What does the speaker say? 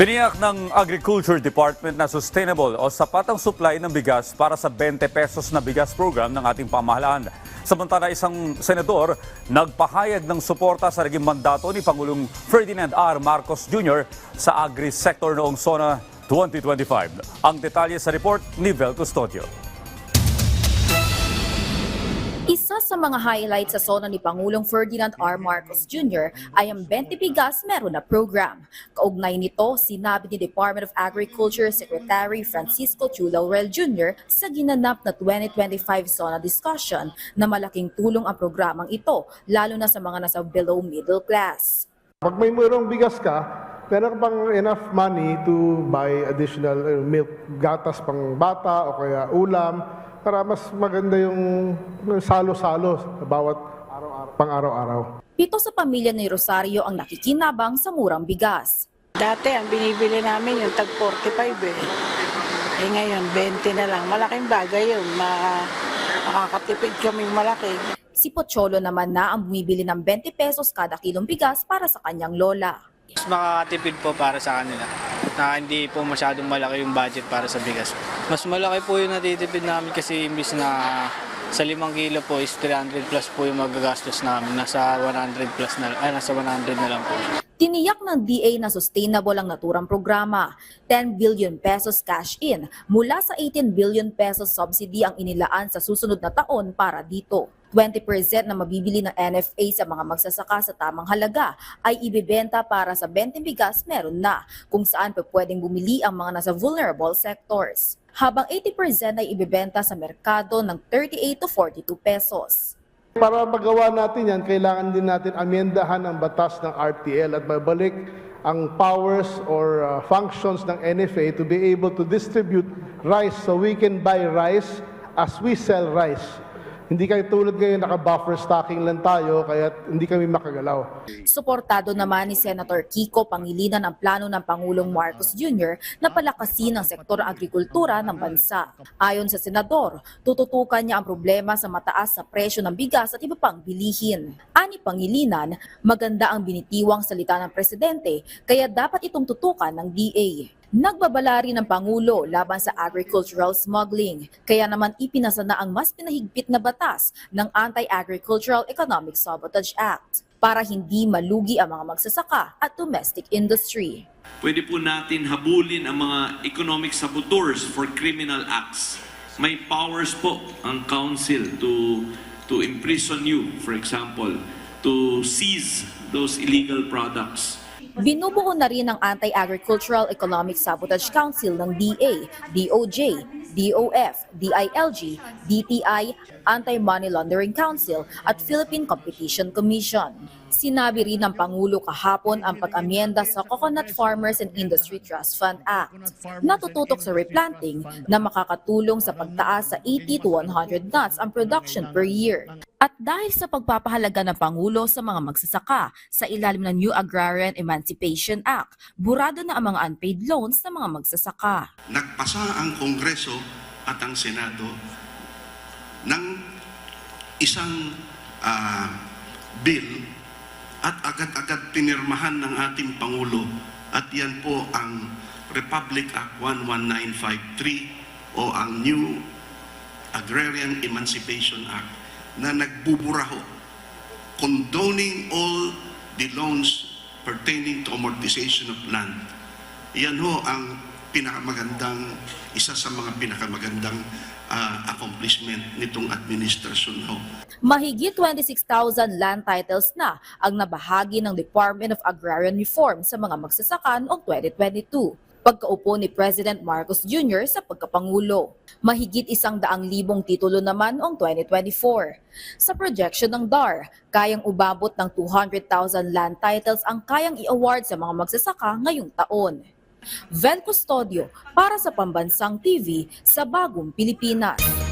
Tiniyak ng Agriculture Department na sustainable o sapat ang supply ng bigas para sa 20 pesos na bigas program ng ating pamahalaan. Samantala isang senador nagpahayag ng suporta sa naging mandato ni Pangulong Ferdinand R. Marcos Jr. sa agri-sector noong SONA 2025. Ang detalye sa report ni Vel Custodio. Isa sa mga highlights sa sona ni Pangulong Ferdinand R. Marcos Jr. ay ang 20 Bigas Meron na program. Kaugnay nito, sinabi ni Department of Agriculture Secretary Francisco Chu Jr. sa ginanap na 2025 SONA discussion na malaking tulong ang programang ito, lalo na sa mga nasa below middle class. Pag may mayroong bigas ka, meron ka pang enough money to buy additional uh, milk, gatas pang bata o kaya ulam para mas maganda yung salo-salo sa bawat araw-araw, pang-araw-araw. Pito sa pamilya ni Rosario ang nakikinabang sa murang bigas. Dati ang binibili namin yung tag 45 eh. Eh ngayon, 20 na lang. Malaking bagay yun. Ma makakatipid kaming malaki. Si Pocholo naman na ang bumibili ng 20 pesos kada kilong bigas para sa kanyang lola. Mas makakatipid po para sa kanila na hindi po masyadong malaki yung budget para sa bigas. Mas malaki po yung natitipid namin kasi imbis na sa limang kilo po is 300 plus po yung magagastos namin. Nasa 100 plus na, ay nasa 100 na lang po. Tiniyak ng DA na sustainable ang naturang programa. 10 billion pesos cash in mula sa 18 billion pesos subsidy ang inilaan sa susunod na taon para dito. 20% na mabibili ng NFA sa mga magsasaka sa tamang halaga ay ibibenta para sa 20 bigas meron na kung saan pa pwedeng bumili ang mga nasa vulnerable sectors. Habang 80% ay ibibenta sa merkado ng 38 to 42 pesos. Para magawa natin yan, kailangan din natin amyendahan ang batas ng RTL at mabalik ang powers or uh, functions ng NFA to be able to distribute rice so we can buy rice as we sell rice. Hindi kayo tulad ngayon naka-buffer stocking lang tayo kaya hindi kami makagalaw. Suportado naman ni Senator Kiko Pangilinan ang plano ng Pangulong Marcos Jr. na palakasin ang sektor agrikultura ng bansa. Ayon sa senador, tututukan niya ang problema sa mataas na presyo ng bigas at iba pang bilihin. Ani Pangilinan, maganda ang binitiwang salita ng presidente kaya dapat itong tutukan ng DA. Nagbabala rin ng Pangulo laban sa agricultural smuggling, kaya naman ipinasa na ang mas pinahigpit na batas ng Anti-Agricultural Economic Sabotage Act para hindi malugi ang mga magsasaka at domestic industry. Pwede po natin habulin ang mga economic saboteurs for criminal acts. May powers po ang council to to imprison you, for example, to seize those illegal products. Binubuo na rin ang Anti-Agricultural Economic Sabotage Council ng DA, DOJ, DOF, DILG, DTI, Anti-Money Laundering Council at Philippine Competition Commission. Sinabi rin ng Pangulo kahapon ang pag-amyenda sa Coconut Farmers and Industry Trust Fund Act. Natututok sa replanting na makakatulong sa pagtaas sa 80 to 100 nuts ang production per year. At dahil sa pagpapahalaga ng Pangulo sa mga magsasaka sa ilalim ng New Agrarian Emancipation Act, burado na ang mga unpaid loans ng mga magsasaka. nagpasa ang Kongreso at ang Senado ng isang ah, bill at agad-agad pinirmahan ng ating Pangulo at yan po ang Republic Act 11953 o ang New Agrarian Emancipation Act na nagbuburaho condoning all the loans pertaining to amortization of land. Yan ho ang pinakamagandang, isa sa mga pinakamagandang ah, accomplishment nitong administrasyon ho. Mahigit 26,000 land titles na ang nabahagi ng Department of Agrarian Reform sa mga magsasaka noong 2022 pagkaupo ni President Marcos Jr. sa pagkapangulo. Mahigit isang daang libong titulo naman noong 2024. Sa projection ng DAR, kayang ubabot ng 200,000 land titles ang kayang i-award sa mga magsasaka ngayong taon. Vel Custodio para sa Pambansang TV sa Bagong Pilipinas.